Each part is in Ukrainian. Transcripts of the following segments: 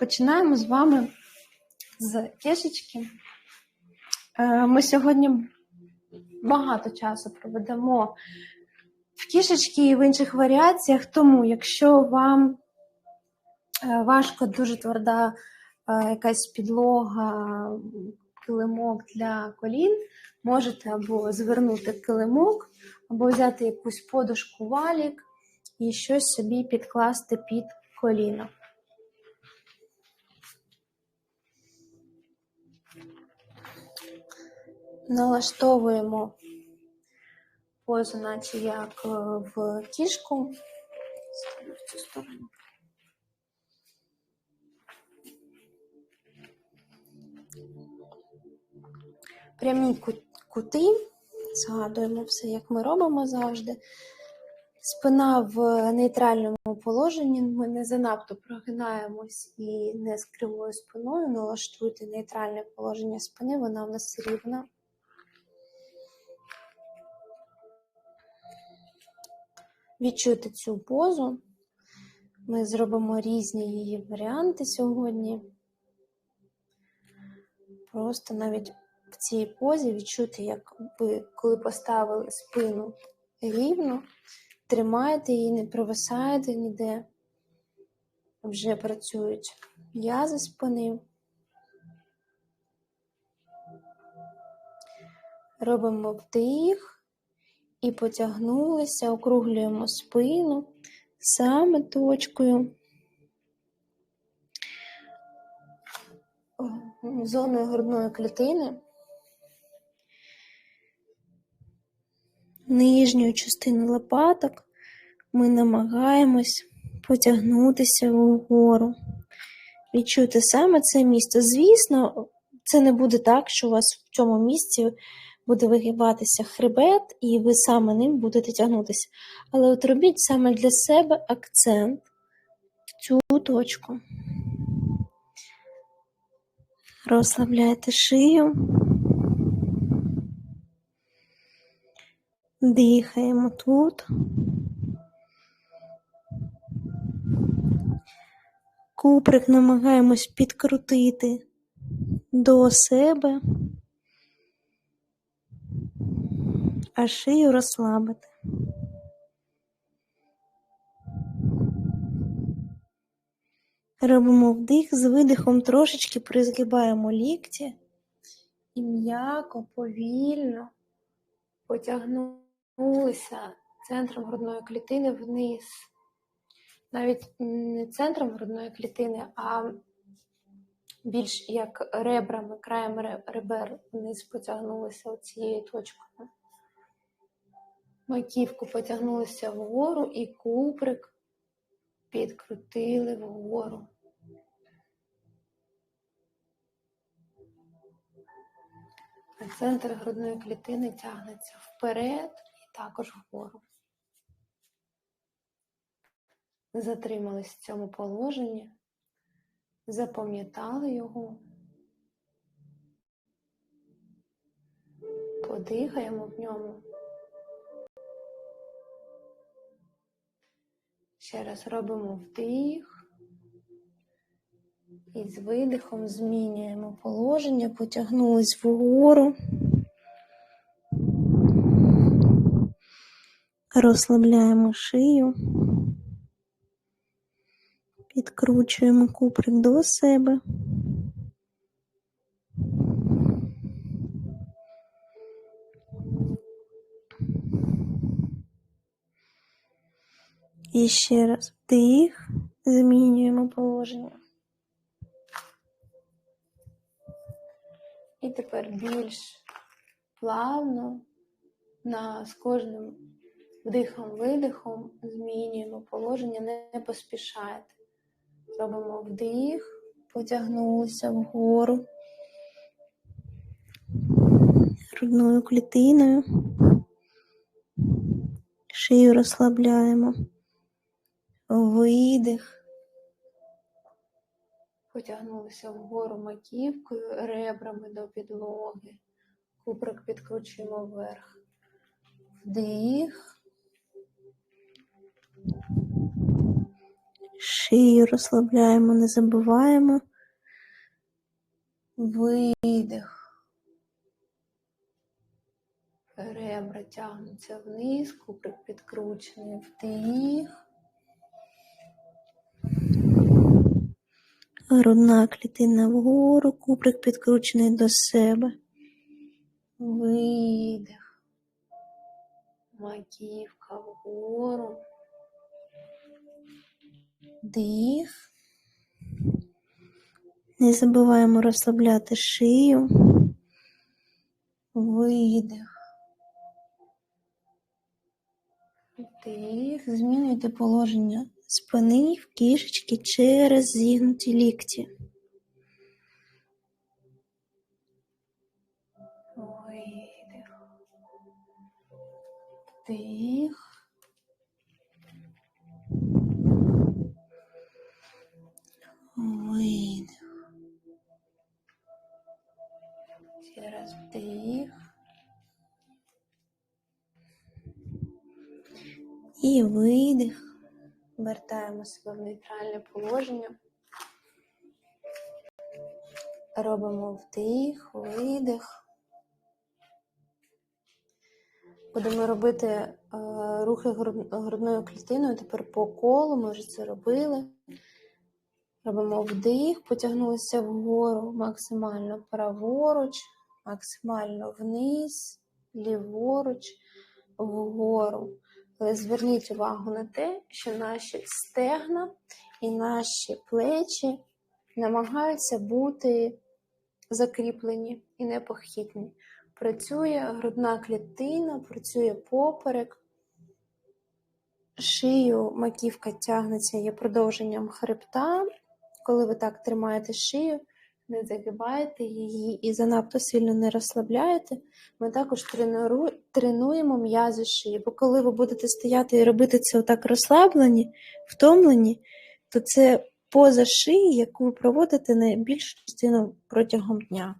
Починаємо з вами з кішечки. Е, Ми сьогодні багато часу проведемо в кішечки і в інших варіаціях, тому якщо вам е, важко дуже тверда е, якась підлога, килимок для колін, можете або звернути килимок, або взяти якусь подушку валік і щось собі підкласти під коліно. Налаштовуємо позу, наче як е, в кішку. Ставлю в цю сторону. Прямі кути. Згадуємо все, як ми робимо завжди. Спина в нейтральному положенні. Ми не занадто прогинаємось і не з кривою спиною. Налаштуйте нейтральне положення спини, вона в нас рівна. Відчуйте цю позу. Ми зробимо різні її варіанти сьогодні. Просто навіть в цій позі відчуйте, як ви, коли поставили спину рівно, тримаєте її, не провисаєте ніде. Вже працюють м'язи спини. Робимо вдих і потягнулися, округлюємо спину саме точкою, зоною грудної клітини, нижньою частиною лопаток ми намагаємось потягнутися вгору. Відчуйте саме це місце. Звісно, це не буде так, що у вас в цьому місці буде вигибатися хребет, і ви саме ним будете тягнутися. Але от робіть саме для себе акцент в цю точку. Розслабляйте шию. Дихаємо тут. Куприк намагаємось підкрутити до себе, а шию розслабити. Робимо вдих з видихом, трошечки призгибаємо лікті і м'яко, повільно потягнулися центром грудної клітини вниз. Навіть не центром грудної клітини, а більш як ребрами, краєм ребер вниз потягнулися цією точкою. Маківку потягнулися вгору і куприк підкрутили вгору. А центр грудної клітини тягнеться вперед і також вгору. Затримались в цьому положенні, запам'ятали його, подихаємо в ньому. Ще раз робимо вдих. І з видихом змінюємо положення, потягнулись вгору. Розслабляємо шию. Підкручуємо куприк до себе. І ще раз. Вдих, змінюємо положення. І тепер більш плавно на, з кожним вдихом-видихом змінюємо положення, не поспішайте. Робимо вдих, потягнулися вгору. Грудною клітиною, шию розслабляємо, видих. Потягнулися вгору маківкою, ребрами до підлоги. Куприк підкручуємо вверх. Вдих. Шию розслабляємо, не забуваємо. Видих. Ребра тягнуться вниз, куприк підкручений вдих. Грудна клітина вгору, куприк підкручений до себе. Видих. Маківка вгору. Дих. Не забуваємо розслабляти шию. Видих. Вдих. Змінюйте положення спини в кішечки через зігнуті лікті. Видих. Вдих. Видих. Ще раз вдих. І видих. Вертаємо себе в нейтральне положення. Робимо вдих, видих. Будемо робити е, рухи грудною клітиною тепер по колу, ми вже це робили. Робимо вдих, потягнулися вгору максимально праворуч, максимально вниз, ліворуч, вгору. Але зверніть увагу на те, що наші стегна і наші плечі намагаються бути закріплені і непохитні. Працює грудна клітина, працює поперек, шию, маківка тягнеться, є продовженням хребта. Коли ви так тримаєте шию, не загибаєте її і занадто сильно не розслабляєте, ми також тренуємо м'язи шиї. Бо коли ви будете стояти і робити це отак розслаблені, втомлені, то це поза шиї, яку ви проводите найбільшу частину протягом дня.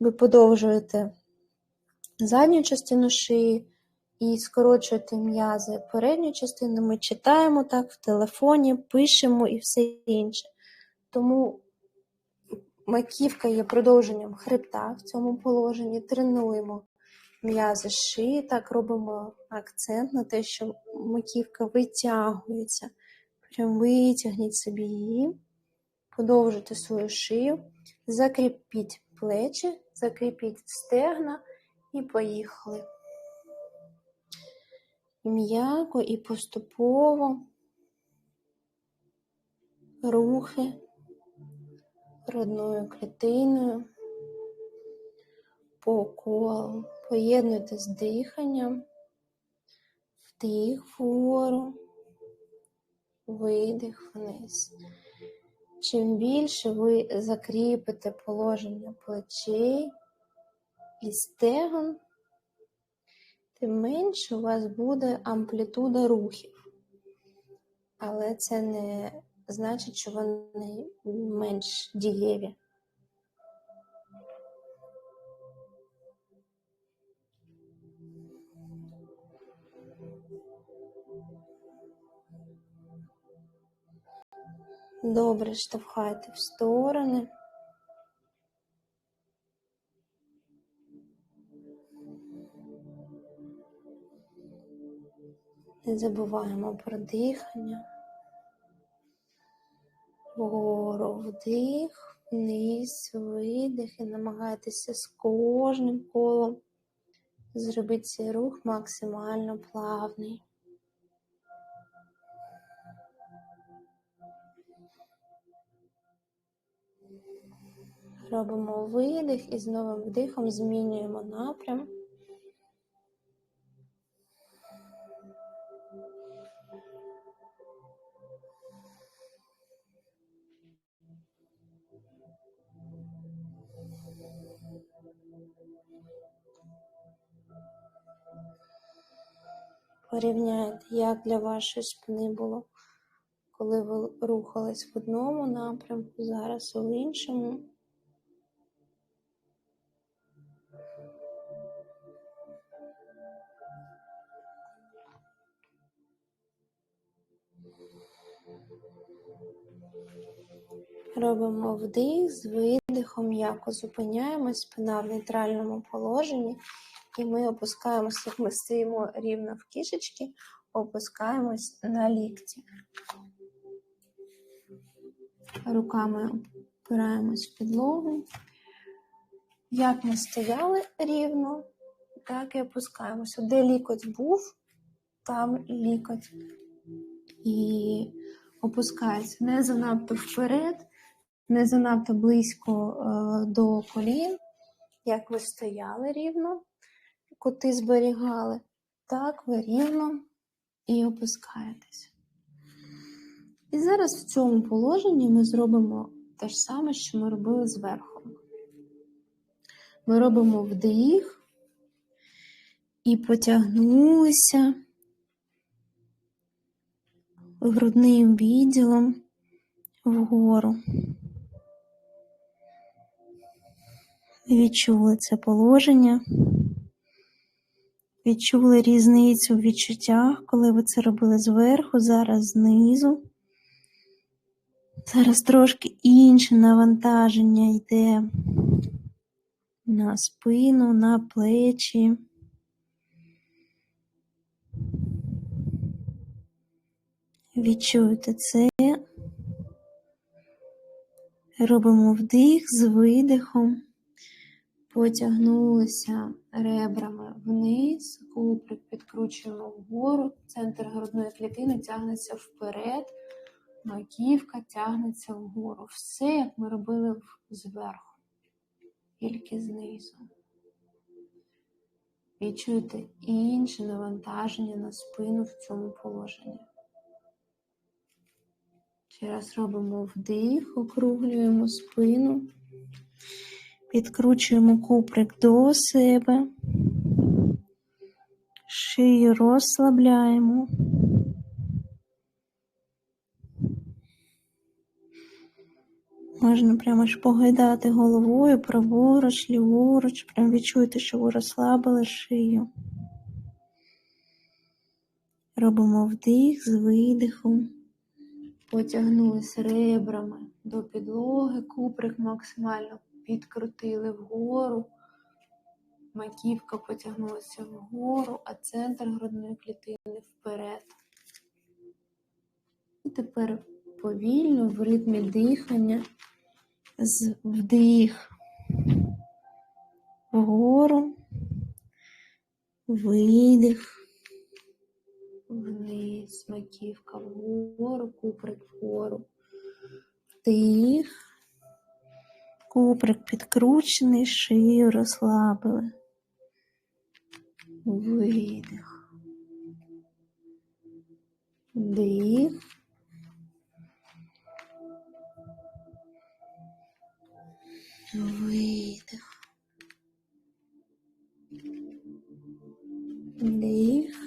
Ви подовжуєте задню частину шиї і скорочуєте м'язи передню частину. Ми читаємо так в телефоні, пишемо і все інше. Тому маківка є продовженням хребта в цьому положенні. Тренуємо м'язи шиї, так робимо акцент на те, що маківка витягується. Прям витягніть собі її, подовжуйте свою шию, закріпіть плечі, закріпіть стегна і поїхали. М'яко і поступово рухи грудною клітиною по колу. Поєднуйте з диханням, вдих вгору, видих вниз. Чим більше ви закріпите положення плечей і стегон, тим менше у вас буде амплітуда рухів. Але це не значить, що вони менш дієві. Добре штовхайте в сторони. Не забуваємо про дихання. Вгору вдих, вниз, видих і намагайтеся з кожним колом зробити цей рух максимально плавний. Робимо видих і з новим вдихом змінюємо напрям. Порівняйте, як для вашої спини було, коли ви рухались в одному напрямку, зараз в іншому. Робимо вдих, з видихом, м'яко зупиняємось, спина в нейтральному положенні. І ми опускаємося, як ми стоїмо рівно в кішечки, опускаємось на лікті. Руками опираємось в підлогу. Як ми стояли рівно, так і опускаємося. Де лікоть був, там лікоть і опускається не занадто вперед, не занадто близько е, до колін, як ви стояли рівно, кути зберігали, так ви рівно і опускаєтесь. І зараз в цьому положенні ми зробимо те ж саме, що ми робили зверху. Ми робимо вдих і потягнулися грудним відділом вгору. Відчули це положення, відчули різницю в відчуттях, коли ви це робили зверху, зараз знизу. Зараз трошки інше навантаження йде на спину, на плечі. Відчуйте це. Робимо вдих з видихом, потягнулися ребрами вниз, куприк підкручуємо вгору, центр грудної клітини тягнеться вперед, маківка тягнеться вгору. Все, як ми робили зверху, тільки знизу. Відчуйте інше навантаження на спину в цьому положенні. Ще раз робимо вдих, округлюємо спину, підкручуємо куприк до себе, шию розслабляємо. Можна прямо ж погойдати головою праворуч, ліворуч, прям відчуйте, що ви розслабили шию. Робимо вдих з видихом. Потягнулися ребрами до підлоги, куприк максимально підкрутили вгору, маківка потягнулася вгору, а центр грудної клітини вперед. І тепер повільно в ритмі дихання з вдих вгору, видих вниз, маківка вгору, куприк вгору. Вдих. Куприк підкручений, шию розслабили. Видих. Вдих. Видих. Вдих.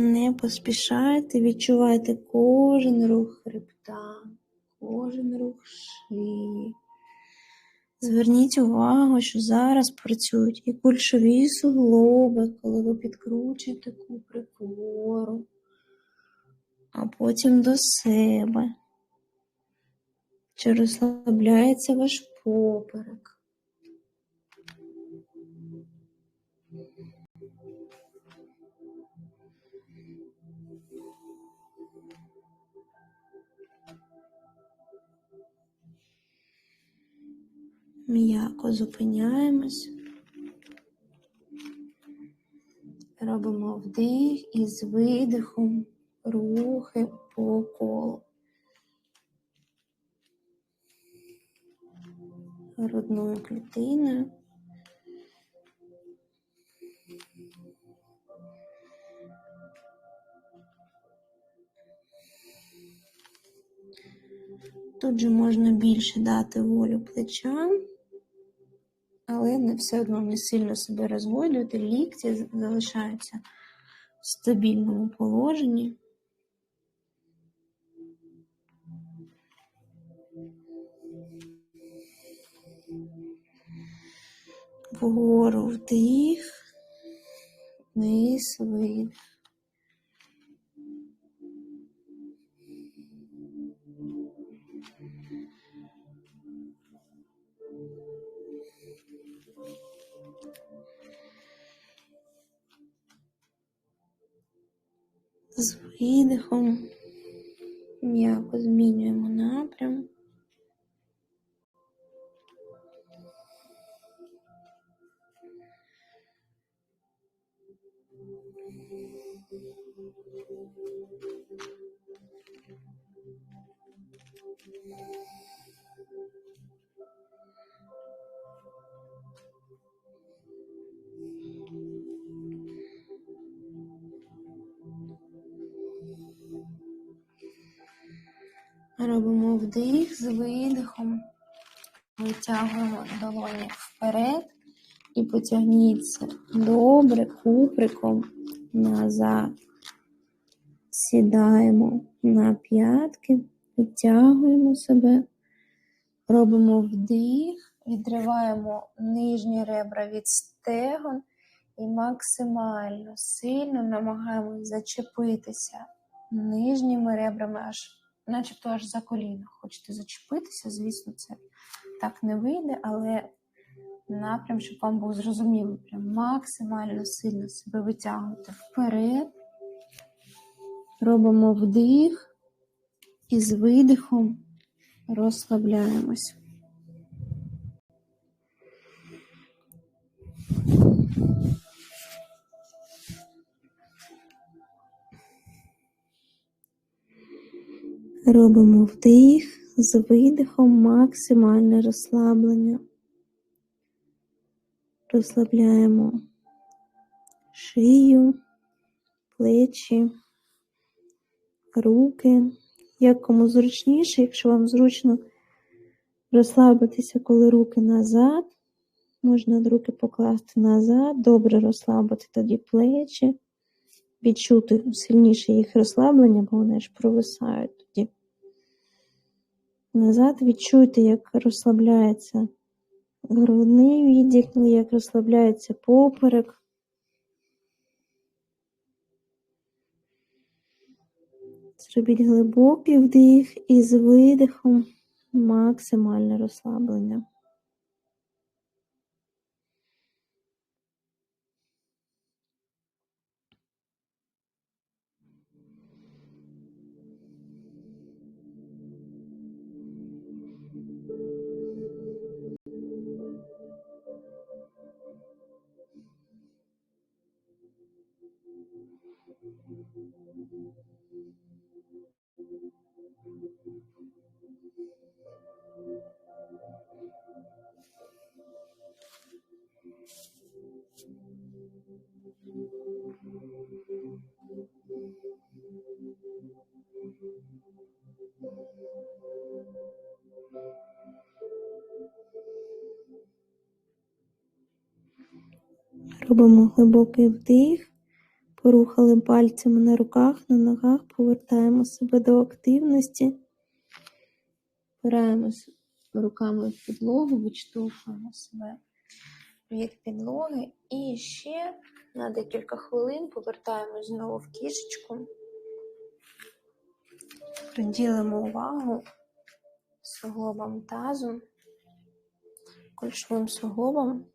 Не поспішайте, відчувайте кожен рух хребта, кожен рух шиї. Зверніть увагу, що зараз працюють і кульшові суглоби, коли ви підкручуєте куприк вгору, а потім до себе. Чи розслабляється ваш поперек. М'яко зупиняємось, робимо вдих і з видихом рухи по колу. грудною клітиною. Тут же можна більше дати волю плечам, але не все одно не сильно себе розгойдувати, лікті залишаються в стабільному положенні. Вгору вдих, вниз видих. З видихом м'яко змінюємо напрям. Робимо вдих з видихом. Витягуємо долоні вперед і потягніться добре куприком назад. Сідаємо на п'ятки, підтягуємо себе, робимо вдих, відриваємо нижні ребра від стегон і максимально сильно намагаємось зачепитися нижніми ребрами, аж, начебто аж за коліна. Хочете зачепитися, звісно, це так не вийде, але напрям, щоб вам був зрозумілий, прям максимально сильно себе витягнути вперед. Робимо вдих і з видихом розслабляємось. Робимо вдих з видихом максимальне розслаблення. Розслабляємо шию, плечі, руки. Як кому зручніше, якщо вам зручно розслабитися, коли руки назад, можна руки покласти назад, добре розслабити тоді плечі, відчути сильніше їх розслаблення, бо вони ж провисають тоді. Назад відчуйте, як розслабляється грудний відділ, як розслабляється поперек. Зробіть глибокий вдих і з видихом максимальне розслаблення. Робимо глибокий вдих, порухали пальцями на руках, на ногах, повертаємо себе до активності, опираємось руками в підлогу, відштовхуємо себе від підлоги. І ще на декілька хвилин повертаємось знову в кішечку, приділимо увагу суглобам тазу, кульшовим суглобам.